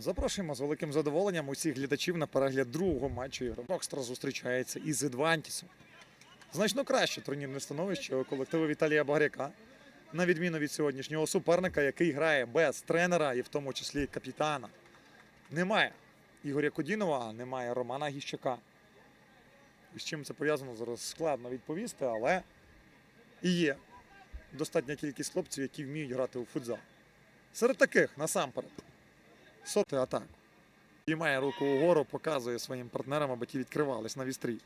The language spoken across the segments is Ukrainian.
Запрошуємо з великим задоволенням усіх глядачів на перегляд другого матчу ігри. Рокстра зустрічається із Едвантісом. Значно краще турнірне становище у колективу Віталія Багряка, на відміну від сьогоднішнього суперника, який грає без тренера і в тому числі капітана. Немає Ігоря Кодінова, немає Романа Гіщака. З чим це пов'язано зараз складно відповісти, але і є достатня кількість хлопців, які вміють грати у футзал. Серед таких насамперед соти атаку. Підіймає руку угору, показує своїм партнерам, аби ті відкривались на вістрі.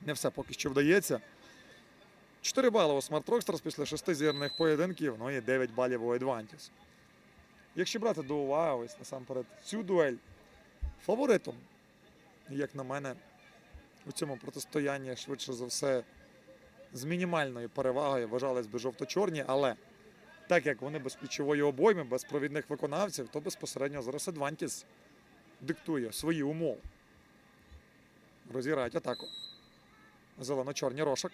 Не все поки що вдається. 4 бали у Smart Rockstars після 6 зірних поєдинків, ну і 9 балів у Advantis. Якщо брати до уваги, ось насамперед цю дуель фаворитом, як на мене, у цьому протистоянні швидше за все з мінімальною перевагою вважались би жовто-чорні, але так як вони без ключової обойми, без провідних виконавців, то безпосередньо зараз Адвантіс диктує свої умови. Розіграють атаку. Зелено-чорний рошок.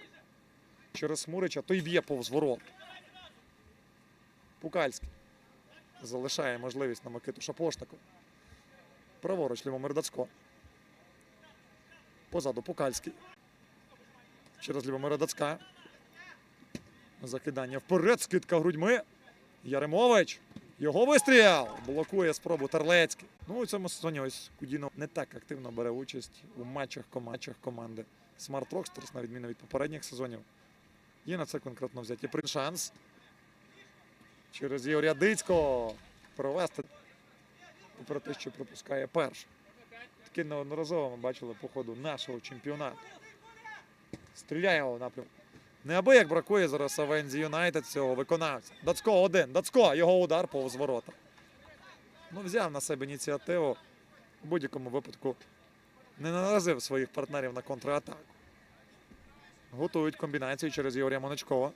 Через Смурича, той б'є повз ворот. Пукальський. Залишає можливість на Микиту Шапошнику. Праворуч Лівомир Дацько. Позаду Пукальський. Через Лівомира Дацька. Закидання вперед, скидка грудьми. Яремович. Його вистріл! Блокує спробу Терлецький. Ну, у цьому сезоні ось Кудіно не так активно бере участь у матчах, комачах команди Smart Rockstars, на відміну від попередніх сезонів. Є на це конкретно взяті шанс. Через Ігоря Дицького провести, попри те, що пропускає перший. Таке неодноразово ми бачили по ходу нашого чемпіонату. Стріляє його напрямку. Неабияк бракує зараз Авензі Юнайтед цього виконавця. Дацько один. Дацько, його удар повз ворота. Ну, взяв на себе ініціативу. У будь-якому випадку не наразив своїх партнерів на контратаку. Готують комбінацію через Ігоря Моничкова.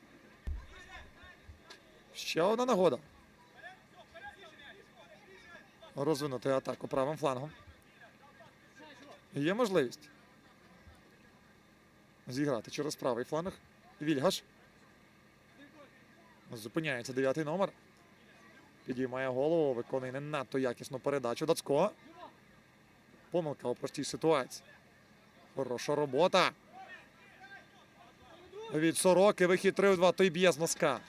Ще одна нагода. Розвинути атаку правим флангом. Є можливість зіграти через правий фланг. Вільгаш. Зупиняється дев'ятий номер. Підіймає голову, виконує не надто якісну передачу. Дацько. Помилка у простій ситуації. Хороша робота. Від сороки вихід 3 в 2, той б'є з носка.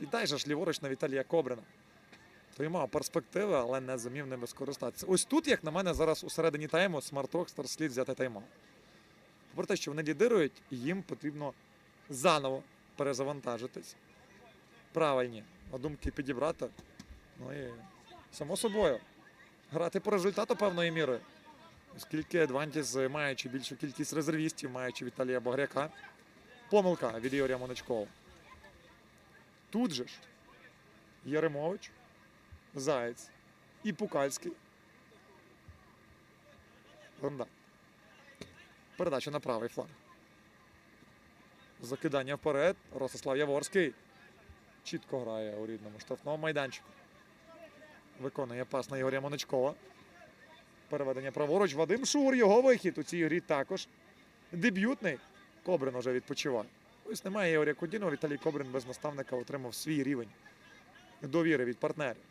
І дай же ж ліворуч на Віталія Кобрина. Той мав перспективи, але не зумів ними скористатися. Ось тут, як на мене, зараз у середині тайму Smart Rockstar слід взяти тайм-аут. Попри те, що вони лідирують, їм потрібно заново перезавантажитись. Правильні думки підібрати. Ну і само собою. Грати по результату певною мірою. Оскільки Адвантіс, маючи більшу кількість резервістів, маючи Віталія Багряка, помилка від Ігоря Моничкова. Тут же ж Яремович, Заєць і Пукальський. Передача на правий фланг. Закидання вперед. Ростислав Яворський. Чітко грає у рідному штрафному майданчику. Виконує пас на Ігоря Моничкова. Переведення праворуч. Вадим Шур. Його вихід у цій грі також. Дебютний. Кобрин уже відпочиває. Ось немає Ігоря Кудінова. Віталій Кобрин без наставника отримав свій рівень довіри від партнерів.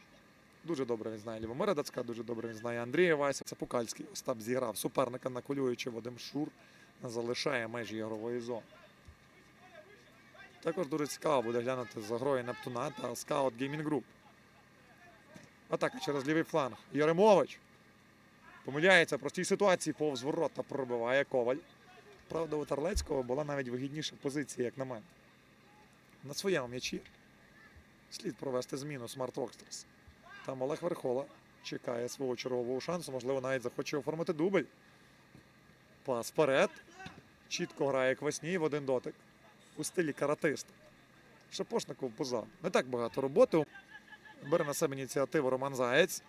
Дуже добре він знає Лівомира Дацька, дуже добре він знає Андрія Вася. Це Пукальський. Остап зіграв суперника на колюючи. Вадим Шур залишає межі ігрової зони. Також дуже цікаво буде глянути за грою Нептуна та Скаут Gaming Group. Атака через лівий фланг. Яремович. Помиляється в простій ситуації повз ворота пробиває Коваль. Правда, у Тарлецького була навіть вигідніша позиція, як на мене. На своєму м'ячі слід провести зміну Smart Rockstars. Там Олег Верхола чекає свого чергового шансу, можливо, навіть захоче оформити дубль. Пас вперед. Чітко грає Квасній в один дотик у стилі каратиста. Шапошников позаду. Не так багато роботи. Бере на себе ініціативу Роман Заєць.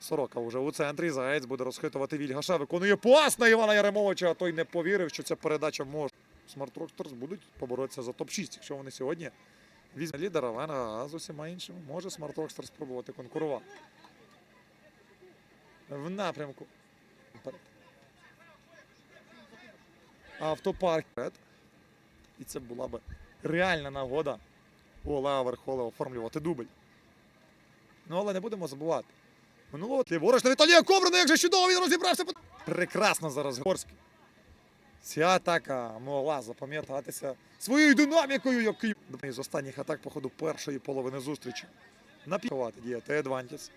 Сорока вже у центрі. Заєць буде розхитувати Вільгаша. Виконує пас на Івана Яремовича, а той не повірив, що ця передача може. Smart Rockstars будуть поборотися за топ-6, якщо вони сьогодні візьмуть лідера, а з усіма іншими може Smart Rockstars спробувати конкурувати. В напрямку. Автопарк. І це була б реальна нагода у Олега Верхола оформлювати дубль. Ну, але не будемо забувати. Минулого ліворуч на Віталія Коврина, як же чудово він розібрався. Прекрасно зараз Горський. Ця атака могла запам'ятатися своєю динамікою, який з останніх атак по ходу першої половини зустрічі. Напівати діяти Едвантіс.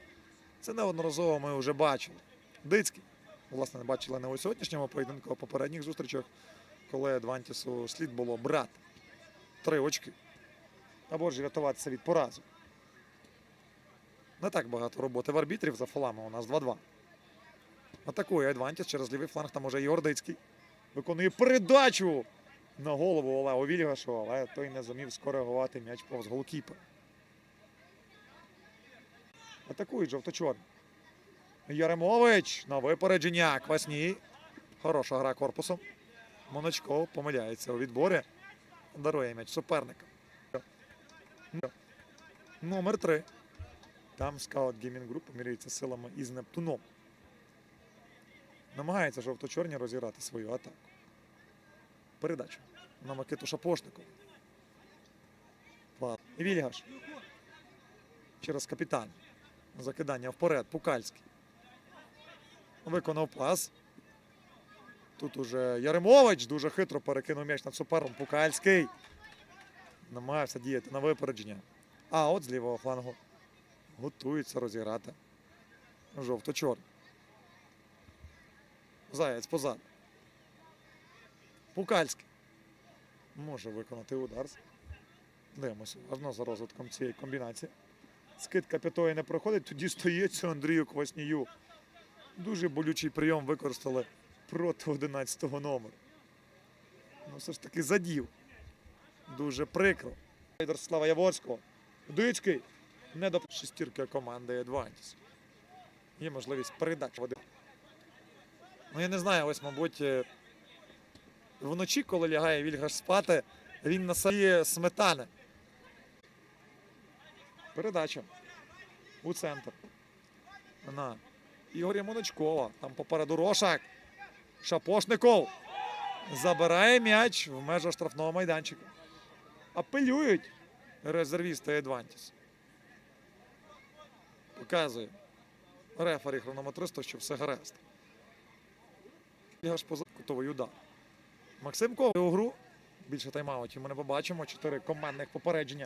Це неодноразово ми вже бачили. Дицький. Власне, бачили не у сьогоднішньому поєдинку, а попередніх зустрічах, коли Едвантісу слід було брати три очки. Або ж рятуватися від поразу. Не так багато роботи в арбітрів за фолами. У нас 2-2. Атакує Едвантіс через лівий фланг. Там уже Дицький. Виконує передачу на голову Олегу Вільгашу, але той не зумів скоригувати м'яч повз голкіпера. Атакують жовто-чорні. Яремович на випередження. Квасній. Хороша гра корпусом. Моночко помиляється у відборі. Дарує м'яч суперника. Номер 3. Там скаут Геймінг Груп поміряється силами із Нептуном. Намагається жовто-чорні розіграти свою атаку. Передача на Микиту Шапошнику. І Вільгаш. Через капітан. Закидання вперед. Пукальський. Виконав пас. Тут уже Яремович дуже хитро перекинув м'яч над супером. Пукальський. Намагався діяти на випередження. А от з лівого флангу готується розіграти жовто-чорний. Заяць позаду. Пукальський. Може виконати удар. Дивимося уважно за розвитком цієї комбінації. Скидка п'ятої не проходить, тоді стоїться Андрію Кваснію. Дуже болючий прийом використали проти 11-го номеру. Ну, все ж таки задів. Дуже прикро. Лідер Слава Яворського. Дицький. Не до шестірки команди Едвантіс. Є можливість передачі води. Ну, я не знаю, ось, мабуть, е, вночі, коли лягає Вільгаш спати, він на собі сметани. Передача у центр. На Ігоря Моночкова. Там попереду Рошак. Шапошников. Забирає м'яч в межах штрафного майданчика. Апелюють резервісти Едвантіс. Показує рефері хронометристу, що все гаразд. Ігаш поза кутовий удар. Максим Ков у гру. Більше тайм-аутів ми не побачимо. Чотири командних попередження